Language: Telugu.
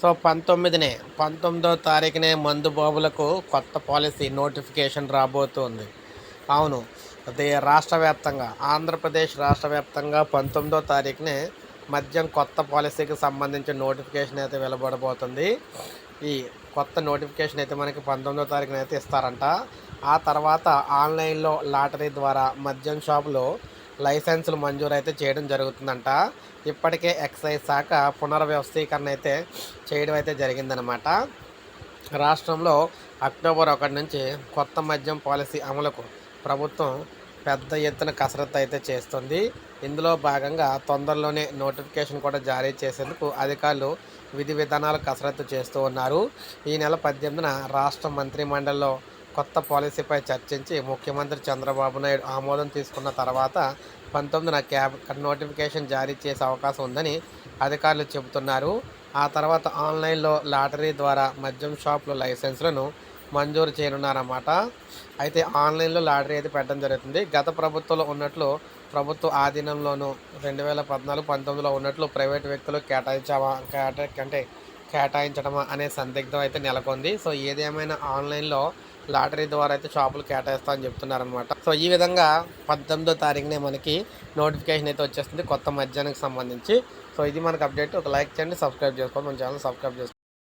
సో పంతొమ్మిదినే పంతొమ్మిదో తారీఖునే మందు బాబులకు కొత్త పాలసీ నోటిఫికేషన్ రాబోతుంది. అవును అదే రాష్ట్ర వ్యాప్తంగా ఆంధ్రప్రదేశ్ రాష్ట్ర వ్యాప్తంగా పంతొమ్మిదో తారీఖునే మద్యం కొత్త పాలసీకి సంబంధించిన నోటిఫికేషన్ అయితే వెలువడబోతుంది. ఈ కొత్త నోటిఫికేషన్ అయితే మనకి పంతొమ్మిదో తారీఖున అయితే ఇస్తారంట. ఆ తర్వాత ఆన్లైన్లో లాటరీ ద్వారా మద్యం షాపులో లైసెన్సులు మంజూరు అయితే చేయడం జరుగుతుందంట. ఇప్పటికే ఎక్సైజ్ శాఖ పునర్వ్యవస్థీకరణ అయితే చేయడం అయితే జరిగిందనమాట. రాష్ట్రంలో అక్టోబర్ ఒకటి నుంచి కొత్త మద్యం పాలసీ అమలుకు ప్రభుత్వం పెద్ద ఎత్తున కసరత్తు అయితే చేస్తుంది. ఇందులో భాగంగా తొందరలోనే నోటిఫికేషన్ కూడా జారీ చేసేందుకు అధికారులు విధి విధానాలు కసరత్తు చేస్తూ ఉన్నారు. ఈ నెల పద్దెనిమిదిన రాష్ట్ర మంత్రి మండలిలో కొత్త పాలసీపై చర్చించి ముఖ్యమంత్రి చంద్రబాబు నాయుడు ఆమోదం తీసుకున్న తర్వాత పంతొమ్మిదిన క్యాబ్ నోటిఫికేషన్ జారీ చేసే అవకాశం ఉందని అధికారులు చెబుతున్నారు. ఆ తర్వాత ఆన్లైన్లో లాటరీ ద్వారా మద్యం షాపుల లైసెన్స్లను మంజూరు చేయనున్నారన్నమాట. అయితే ఆన్లైన్లో లాటరీ అయితే పెట్టడం జరుగుతుంది. గత ప్రభుత్వంలో ఉన్నట్లు ప్రభుత్వ ఆధీనంలోనూ రెండు వేల పద్నాలుగు పంతొమ్మిదిలో ఉన్నట్లు ప్రైవేట్ వ్యక్తులు కేటాయించవా కేటా అంటే కేటాయించడమా అనే సందిగ్ధం అయితే నెలకొంది. సో ఏదేమైనా ఆన్లైన్లో లాటరీ ద్వారా అయితే షాపులు కేటాయిస్తా అని చెప్తున్నారనమాట సో ఈ విధంగా పద్దెనిమిదో తారీఖునే మనకి నోటిఫికేషన్ అయితే వచ్చేస్తుంది కొత్త మధ్యాహ్నానికి సంబంధించి. సో ఇది మనకు అప్డేట్. ఒక లైక్ చేయండి సబ్స్క్రైబ్ చేసుకోండి. మన ఛానల్ సబ్స్క్రైబ్ చేసుకోండి.